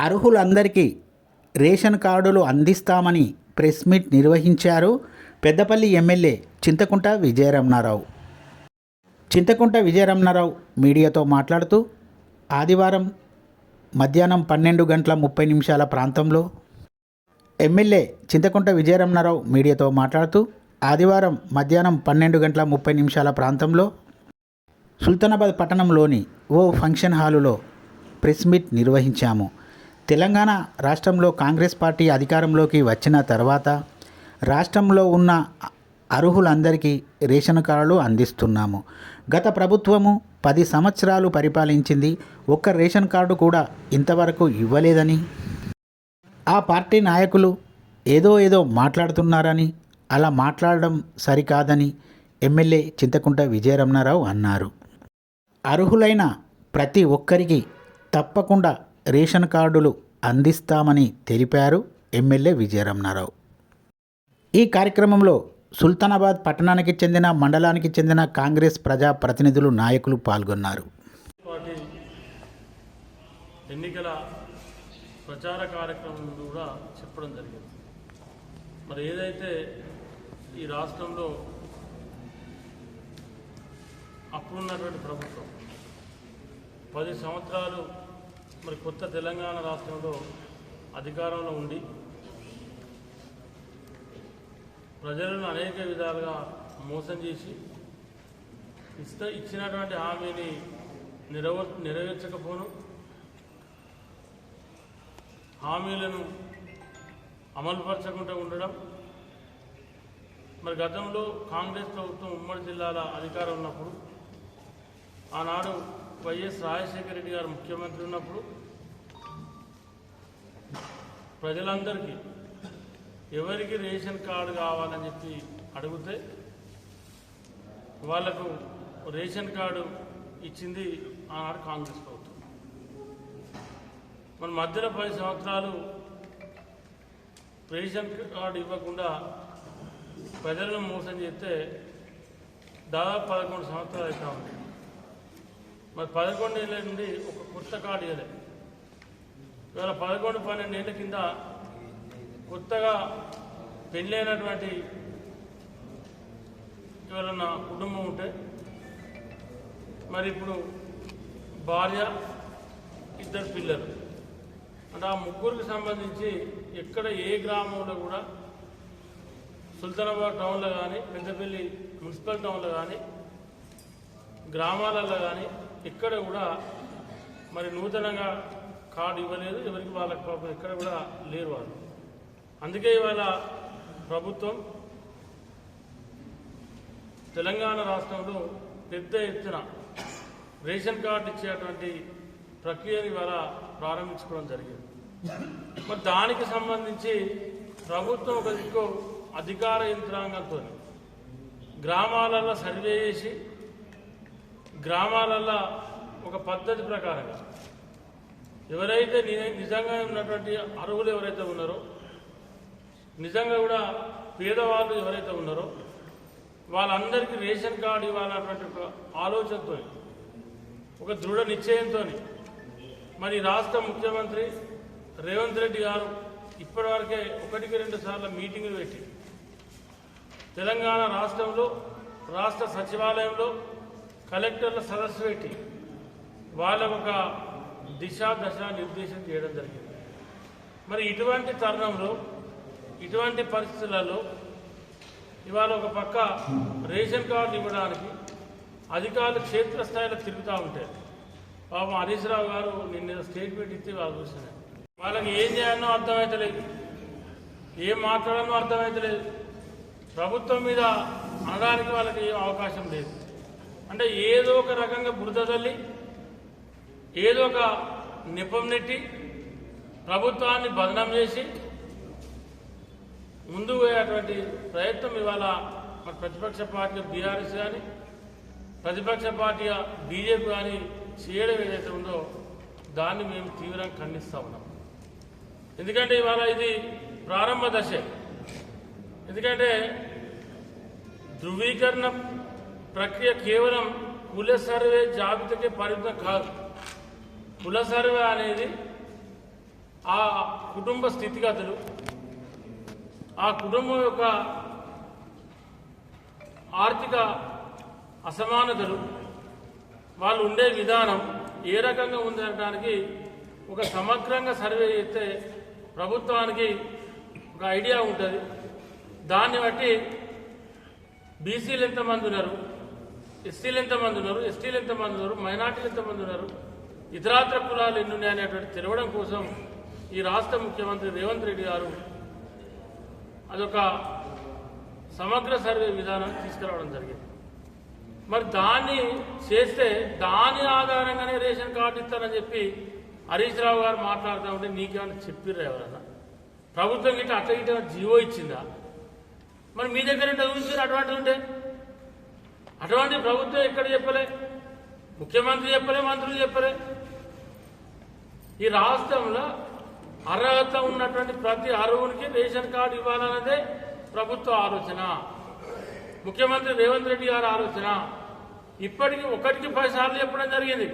అర్హులందరికీ ration కార్డులు అందిస్తామని press meet నిర్వహించారు పెద్దపల్లి ఎమ్మెల్యే చింతకుంట విజయరమణారావు. చింతకుంట విజయరమణారావు మీడియాతో మాట్లాడుతూ ఆదివారం మధ్యాహ్నం పన్నెండు గంటల ముప్పై నిమిషాల ప్రాంతంలో ఎమ్మెల్యే చింతకుంట విజయరమణారావు మీడియాతో మాట్లాడుతూ ఆదివారం మధ్యాహ్నం పన్నెండు గంటల ముప్పై నిమిషాల ప్రాంతంలో సుల్తానాబాద్ పట్టణంలోని ఓ ఫంక్షన్ హాలులో ప్రెస్ మీట్ నిర్వహించాము. తెలంగాణ రాష్ట్రంలో కాంగ్రెస్ పార్టీ అధికారంలోకి వచ్చిన తర్వాత రాష్ట్రంలో ఉన్న అర్హులందరికీ రేషన్ కార్డులు అందిస్తున్నాము. గత ప్రభుత్వము పది సంవత్సరాలు పరిపాలించింది. ఒక్క రేషన్ కార్డు కూడా ఇంతవరకు ఇవ్వలేదని ఆ పార్టీ నాయకులు ఏదో ఏదో మాట్లాడుతున్నారని అలా మాట్లాడడం సరికాదని ఎమ్మెల్యే చింతకుంట విజయరమణారావు అన్నారు. అర్హులైన ప్రతి ఒక్కరికి తప్పకుండా రేషన్ కార్డులు అందిస్తామని తెలిపారు ఎమ్మెల్యే విజయరమణారావు. ఈ కార్యక్రమంలో సుల్తానాబాద్ పట్టణానికి చెందిన మండలానికి చెందిన కాంగ్రెస్ ప్రజా ప్రతినిధులు నాయకులు పాల్గొన్నారు. ఎన్నికల ప్రచార కార్యక్రమం కూడా చెప్పడం జరిగింది. మరి ఏదైతే ఈ రాష్ట్రంలో అప్పుడున్నటువంటి ప్రభుత్వం పది సంవత్సరాలు మరి కొత్త తెలంగాణ రాష్ట్రంలో అధికారంలో ఉండి ప్రజలను అనేక విధాలుగా మోసం చేసి ఇస్త ఇచ్చినటువంటి హామీని నెరవ నెరవేర్చకపోను. హామీలను అమలుపరచకుండా ఉండడం. మరి గతంలో కాంగ్రెస్ ప్రభుత్వం ఉమ్మడి జిల్లాల అధికారం ఉన్నప్పుడు ఆనాడు వైఎస్ రాజశేఖర రెడ్డి గారు ముఖ్యమంత్రి ఉన్నప్పుడు ప్రజలందరికీ ఎవరికి రేషన్ కార్డు కావాలని చెప్పి అడిగితే వాళ్ళకు రేషన్ కార్డు ఇచ్చింది ఆనాడు కాంగ్రెస్ ప్రభుత్వం. మన మధ్యలో పది సంవత్సరాలు రేషన్ కార్డు ఇవ్వకుండా ప్రజలను మోసం చేస్తే దాదాపు పదకొండు సంవత్సరాలు అవుతా ఉంది. మరి పదకొండు ఏళ్ళ నుండి ఒక కొత్త కార్డు ఇవ్వలేదు ఇవాళ పదకొండు పన్నెండు ఏళ్ళ కింద కొత్తగా పెళ్ళైనటువంటి ఎవరన్నా కుటుంబం ఉంటే మరి ఇప్పుడు భార్య ఇద్దరు పిల్లలు. అంటే ఆ ముగ్గురికి సంబంధించి ఎక్కడ ఏ గ్రామంలో కూడా సుల్తానాబాద్ టౌన్లో కానీ పెద్దపల్లి మున్సిపల్ టౌన్లో కానీ గ్రామాలలో కానీ ఎక్కడ కూడా మరి నూతనంగా కార్డు ఇవ్వలేదు ఎవరికి వాళ్ళకి పాపం ఎక్కడ కూడా లేరు వాళ్ళు. అందుకే ఇవాళ ప్రభుత్వం తెలంగాణ రాష్ట్రంలో పెద్ద ఎత్తున రేషన్ కార్డు ఇచ్చేటువంటి ప్రక్రియను ఇవాళ ప్రారంభించుకోవడం జరిగింది. మరి దానికి సంబంధించి ప్రభుత్వం ఒక దిక్కు అధికార యంత్రాంగంతో గ్రామాలలో సర్వే చేసి గ్రామాలలో ఒక పద్ధతి ప్రకారంగా ఎవరైతే నిజంగా ఉన్నటువంటి అర్హులు ఎవరైతే ఉన్నారో నిజంగా కూడా పేదవాళ్ళు ఎవరైతే ఉన్నారో వాళ్ళందరికీ రేషన్ కార్డు ఇవ్వాలన్నటువంటి ఒక ఆలోచనతో ఒక దృఢ నిశ్చయంతో మరి రాష్ట్ర ముఖ్యమంత్రి రేవంత్ రెడ్డి గారు ఇప్పటివరకే ఒకటికి రెండు సార్లు మీటింగులు పెట్టి తెలంగాణ రాష్ట్రంలో రాష్ట్ర సచివాలయంలో కలెక్టర్ల సదస్సు పెట్టి వాళ్ళ ఒక దిశ దశ నిర్దేశం చేయడం జరిగింది. మరి ఇటువంటి తరుణంలో ఇటువంటి పరిస్థితులలో ఇవాళ ఒక పక్క రేషన్ కార్డు ఇవ్వడానికి అధికారులు క్షేత్రస్థాయిలో తిరుగుతూ ఉంటారు పాపం హరీష్ రావు గారు నిన్న స్టేట్మెంట్ ఇస్తే వాళ్ళు చూసినారు వాళ్ళకి ఏం చేయాలనో అర్థమవుతలేదు ఏం మాట్లాడాలనో అర్థమవుతలేదు ప్రభుత్వం మీద అనడానికి వాళ్ళకి ఏం అవకాశం లేదు. అంటే ఏదో ఒక రకంగా బురద తల్లి ఏదో ఒక నిపం నెట్టి ప్రభుత్వాన్ని బదనం చేసి ముందు పోయేటువంటి ప్రయత్నం ఇవాళ మన ప్రతిపక్ష పార్టీ బీఆర్ఎస్ కానీ ప్రతిపక్ష పార్టీ బీజేపీ కానీ చేయడం ఏదైతే ఉందో దాన్ని మేము తీవ్రంగా ఖండిస్తా ఉన్నాం. ఎందుకంటే ఇవాళ ఇది ప్రారంభ దశ. ఎందుకంటే ధృవీకరణ ప్రక్రియ కేవలం కుల సర్వే జాబితాకే పరిమితం కాదు. కుల సర్వే అనేది ఆ కుటుంబ స్థితిగతులు ఆ కుటుంబం యొక్క ఆర్థిక అసమానతలు వాళ్ళు ఉండే విధానం ఏ రకంగా ఉందనడానికి ఒక సమగ్రంగా సర్వే చేస్తే ప్రభుత్వానికి ఒక ఐడియా ఉంటుంది. దాన్ని బట్టి బీసీలు ఎంతమంది ఉన్నారు? ఎస్టీలు ఎంతమంది ఉన్నారు? ఎస్టీలు ఎంతమంది ఉన్నారు? మైనార్టీలు ఎంతమంది ఉన్నారు? ఇతరాత్ర కులాలు ఎన్ని ఉన్నాయి అనేటువంటి తెలవడం కోసం ఈ రాష్ట్ర ముఖ్యమంత్రి రేవంత్ రెడ్డి గారు అదొక సమగ్ర సర్వే విధానం తీసుకురావడం జరిగింది. మరి దాన్ని చేస్తే దాని ఆధారంగానే రేషన్ కార్డు ఇస్తారని చెప్పి హరీష్ రావు గారు మాట్లాడుతూ ఉంటే నీకేమైనా చెప్పిర్రా ఎవరన్నా? ప్రభుత్వం గిట్ట అట్ట గిట్ట జీవో ఇచ్చిందా? మరి మీ దగ్గర ఎంత చూసి అటువంటి ఉంటే అటువంటి ప్రభుత్వం ఎక్కడ చెప్పలే? ముఖ్యమంత్రి చెప్పలే మంత్రులు చెప్పలే. ఈ రాష్ట్రంలో అర్హత ఉన్నటువంటి ప్రతి అర్హునికి రేషన్ కార్డు ఇవ్వాలన్నదే ప్రభుత్వ ఆలోచన. ముఖ్యమంత్రి రేవంత్ రెడ్డి గారి ఆలోచన. ఇప్పటికీ ఒకటికి పది సార్లు చెప్పడం జరిగింది.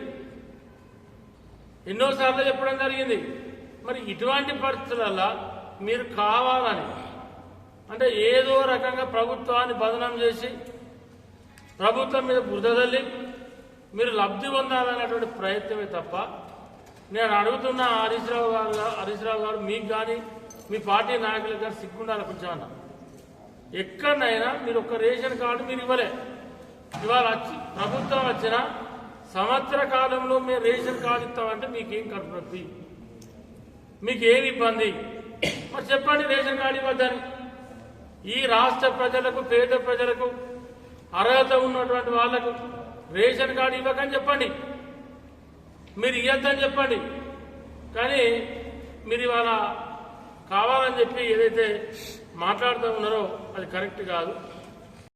ఎన్నోసార్లు చెప్పడం జరిగింది. మరి ఇటువంటి పరిస్థితులలో మీరు కావాలని అంటే ఏదో రకంగా ప్రభుత్వాన్ని బదనం చేసి ప్రభుత్వం మీద బురద తల్లి మీరు లబ్ధి పొందాలనేటువంటి ప్రయత్నమే తప్ప నేను అడుగుతున్న హరీష్ రావు గారు హరీష్ రావు గారు మీకు కానీ మీ పార్టీ నాయకులకు కానీ సిగ్గుండాలి కొంచెం ఎక్కడైనా మీరు ఒక రేషన్ కార్డు మీరు ఇవ్వలే. ఇవాళ వచ్చి ప్రభుత్వం వచ్చిన సంవత్సర కాలంలో మీరు రేషన్ కార్డు ఇస్తామంటే మీకేం కనపడుతుంది మీకేం ఇబ్బంది? మరి చెప్పండి రేషన్ కార్డు ఇవ్వద్దని. ఈ రాష్ట్ర ప్రజలకు పేద ప్రజలకు అర్హత ఉన్నటువంటి వాళ్ళకు రేషన్ కార్డు ఇవ్వకని చెప్పండి. మీరు ఇవ్వద్దని చెప్పండి. కానీ మీరు ఇవాళ కావాలని చెప్పి ఏదైతే మాట్లాడుతూ ఉన్నారో అది కరెక్ట్ కాదు.